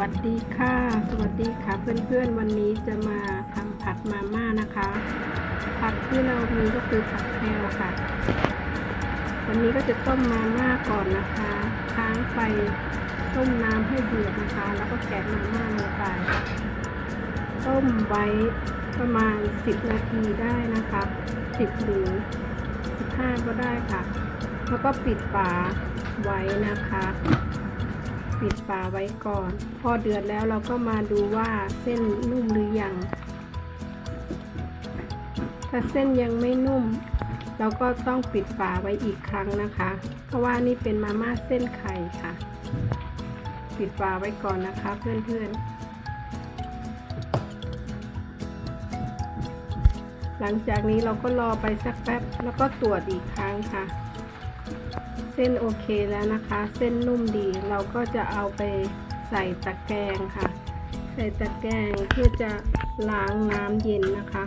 วัสดีค่ะ สวัสดีค่ะเพื่อนๆ วันนี้จะมาทำผัดมาม่านะคะ ผักที่เรามีก็คือผักแพรวค่ะ วันนี้ก็จะต้มมาม่าก่อนนะคะค้างไฟต้มน้ำให้เดือดนะคะ แล้วก็แกะมาม่าลงไปต้มไว้ประมาณ 10 นาทีได้นะคะ10หรือ 15 ก็ได้ค่ะ แล้วก็ปิดฝาไว้นะคะ ปิดฝาไว้ก่อน พอเดือดแล้วเราก็มาดูว่าเส้นนุ่มหรือยัง ถ้าเส้นยังไม่นุ่ม เราก็ต้องปิดฝาไว้อีกครั้งนะคะ เพราะว่านี่เป็นมาม่าเส้นไข่ค่ะ ปิดฝาไว้ก่อนนะคะเพื่อนๆหลังจากนี้เราก็รอไปสักแป๊บแล้วก็ตรวจอีกครั้งค่ะ ส้นโอเคแล้วนะคะ เส้นนุ่มดีเราก็จะเอาไปใส่ตะแกรงค่ะ ใส่ตะแกรงเพื่อจะล้างน้ำเย็นนะคะ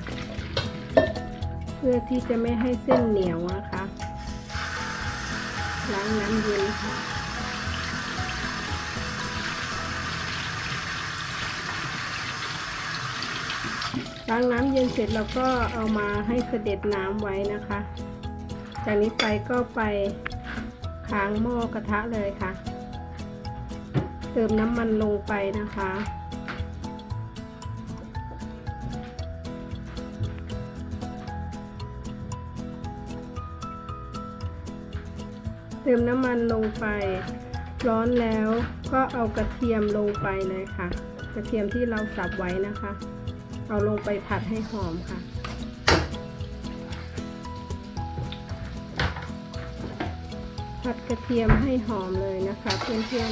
เพื่อที่จะไม่ให้เส้นเหนียวนะคะ ล้างน้ำเย็นค่ะล้างน้ำเย็นเสร็จเราก็เอามาให้เสด็จน้ำไว้นะคะ จากนี้ไปก็ไป ค้างหม้อกระทะเลยค่ะ เติมน้ำมันลงไปนะคะ เติมน้ำมันลงไป ร้อนแล้วก็เอากระเทียมลงไปเลยค่ะ กระเทียมที่เราสับไว้นะคะ เอาลงไปผัดให้หอมค่ะ ผัดกระเทียมให้หอมเลยนะคะเพื่อน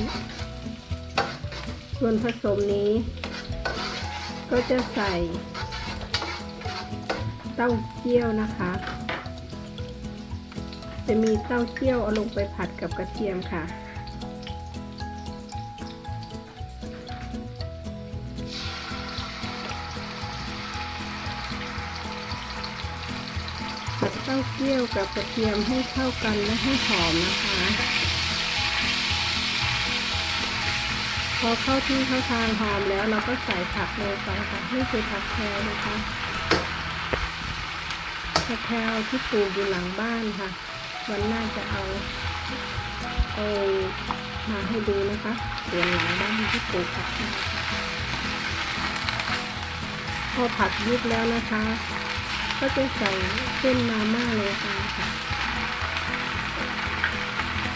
ๆ ส่วนผสมนี้ ก็จะใส่ เต้าเจี้ยวนะคะ จะมีเต้าเจี้ยวเอาลงไปผัดกับกระเทียมค่ะ ผัดเต้าเจี้ยวกับกระเทียมให้เข้ากันและให้หอมนะคะ พอเข้าที่เข้าทางหอมแล้วเราก็ใส่ผักลงไปค่ะนี่คือผักแพรนะคะผักแพรที่ปลูกอยู่หลังบ้านค่ะ วันหน้าจะเอาเอามาให้ดูนะคะสวนหลังบ้านที่ปลูกผักพรวค่ะพอผัดยุบแล้วนะคะ ก็จะใส่เส้นมาม่าเลยค่ะ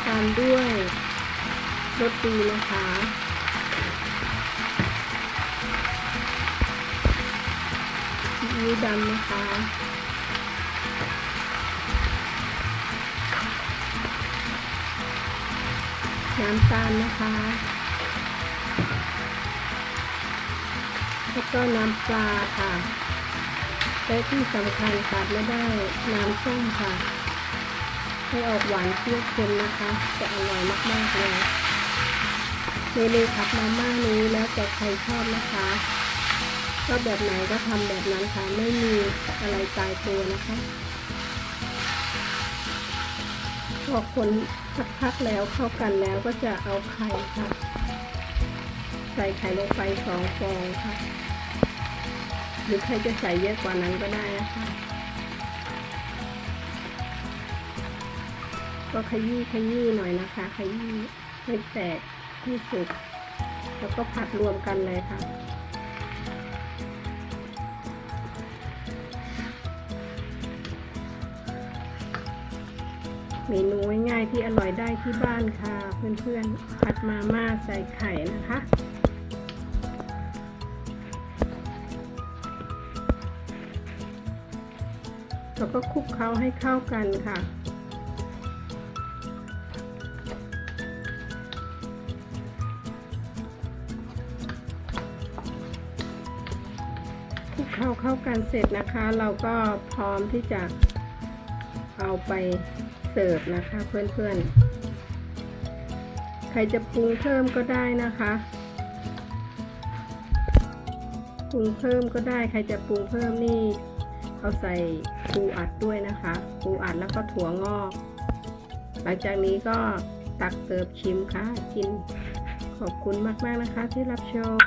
ตามด้วยรสดีนะคะซีอิ๊วดำนะคะน้ำตาลนะคะ แล้วก็น้ำปลาค่ะ และที่สำคัญขาดไม่ได้น้ำส้มค่ะ ให้ออกหวานเปรี้ยวเค็มนะคะ จะอร่อยมากๆเลยเมนูผัดมาม่านี้แล้วแต่ใครชอบนะคะก็แบบไหนก็ทำแบบนั้นค่ะไม่มีอะไรตายตัวนะคะพอคนสักพักแล้วเข้ากันแล้วก็จะเอาไข่ค่ะ ใส่ไข่ลงไปสองฟองค่ะ หรือใครจะใส่เยอะกว่านั้นก็ได้นะคะ ก็ขยี้ขยี้หน่อยนะคะ ขยี้ให้แตกที่สุด แล้วก็ผัดรวมกันเลยค่ะเมนูง่ายๆที่อร่อยได้ที่บ้านค่ะ เพื่อนๆผัดมาม่าใส่ไข่นะคะ ก็คลุกเคล้าให้เข้ากันค่ะ คลุกเคล้าเข้ากันเสร็จนะคะ เราก็พร้อมที่จะเอาไปเสิร์ฟนะคะเพื่อนๆ ใครจะปรุงเพิ่มก็ได้นะคะปรุงเพิ่มก็ได้ใครจะปรุงเพิ่มนี่ เอาใส่ปูอัดด้วยนะคะ ปูอัดแล้วก็ถั่วงอก หลังจากนี้ก็ตักเสิร์ฟชิมค่ะ กินขอบคุณมาก ๆ นะคะที่รับชม